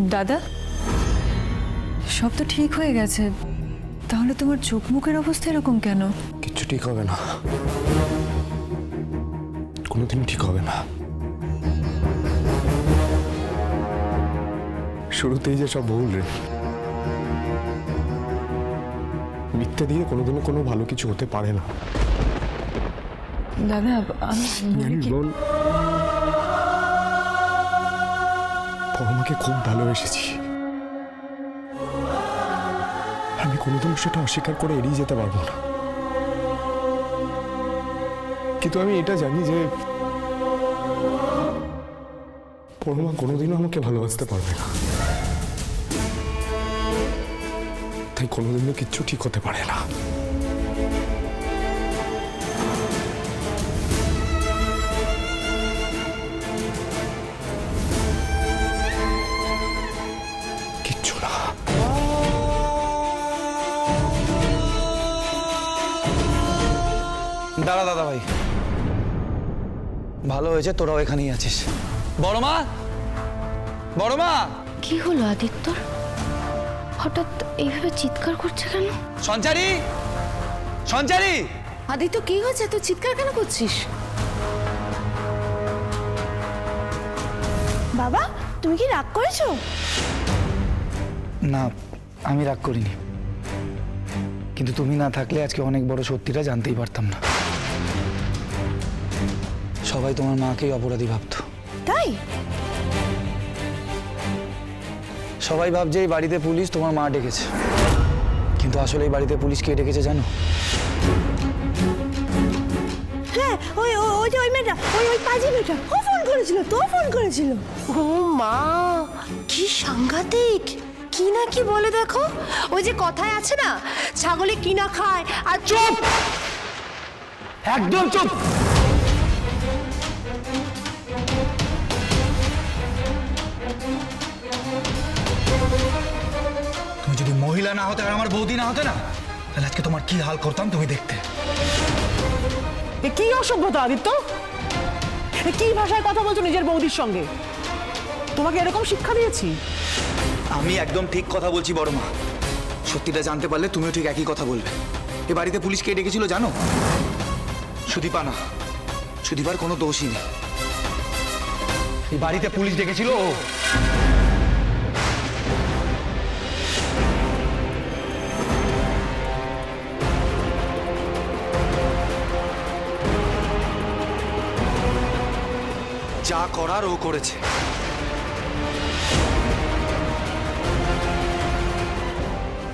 দাদা? সব তো ঠিক হয়ে গেছে। তাহলে তোমার চোখ মুখের অবস্থা এরকম কেন? কিচ্ছু ঠিক হবে না। কোনোদিন ঠিক হবে না। শুরুতেই যে সব ভুল রে। মিথ্যে দিয়ে কোনোদিনও কোনো ভালো কিছু হতে পারে না। দাদা আমি বলি পরমাকে খুব ভালোবেসেছি। আমি কোনোদিন সেটা অস্বীকার করে এড়িয়ে যেতে পারব না। কিন্তু আমি এটা জানি যে পরমা কোনোদিনও আমাকে ভালোবাসতে পারবে না। তাই কোনোদিনও কিচ্ছু ঠিক হতে পারে না। দাঁড়া দাদা ভাই। ভালো হয়েছে তোরাও এখানেই আছিস। বড় মা! বড় মা! কি হলো আদিত্যর হঠাৎ এইভাবে চিৎকার করছে কেন? সঞ্চারী! সঞ্চারী! আদিত্য কি হয়েছে? তুই চিৎকার কেন করছিস? বাবা তুমি কি রাগ করেছ? না আমি রাগ করিনি। কিন্তু তুমি না থাকলে আজকে অনেক বড় সত্যিটা জানতেই পারতাম না। সবাই তোমার মাকেই অপরাধী ভাবতো। তাই? সবাই ভাবছে এই বাড়িতে পুলিশ তোমার মা ডেকেছে। কিন্তু আসলে এই বাড়িতে পুলিশ কে ডেকেছে জানো? হ্যাঁ ওই ওই- যে ওই মেয়েটা ওই ওই পাজি মেয়েটা ও ফোন করেছিল তো ফোন করেছিল। ও মা কি সাংঘাতিক। কি না কি বলে দেখো? ওই যে কথায় আছে না ছাগলে কি না খায় আর চুপ একদম চুপ। তুমি যদি মহিলা না হতে আর আমার বৌদি না হতে না তাহলে আজকে তোমার কি হাল করতাম তুমি দেখতে? এ কি অসভ্যতা আদিত্য? এ কি ভাষায় কথা বলছো নিজের বৌদির সঙ্গে? তোমাকে এরকম শিক্ষা দিয়েছি? আমি একদম ঠিক কথা বলছি বড় মা। সত্যিটা জানতে পারলে তুমিও ঠিক একই কথা বলবে। এ বাড়িতে পুলিশ কে ডেকেছিল জানো? সুদীপা না সুদীপার কোনো দোষই নেই। এই বাড়িতে পুলিশ ডেকেছিল ও। যা করার ও করেছে।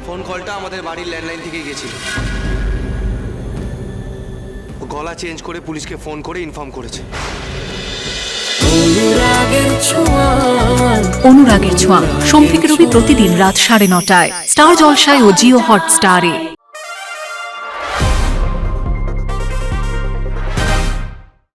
ফোন কলটা আমাদের বাড়ির ল্যান্ডলাইন থেকে গেছিল গলা চেঞ্জ করে পুলিশকে ফোন করে ইনফর্ম করেছে। অনুরাগের ছোঁয়া। সোম থেকে রবি প্রতিদিন রাত সাড়ে নটায়। স্টার জলসায় ও জিও হটস্টারে।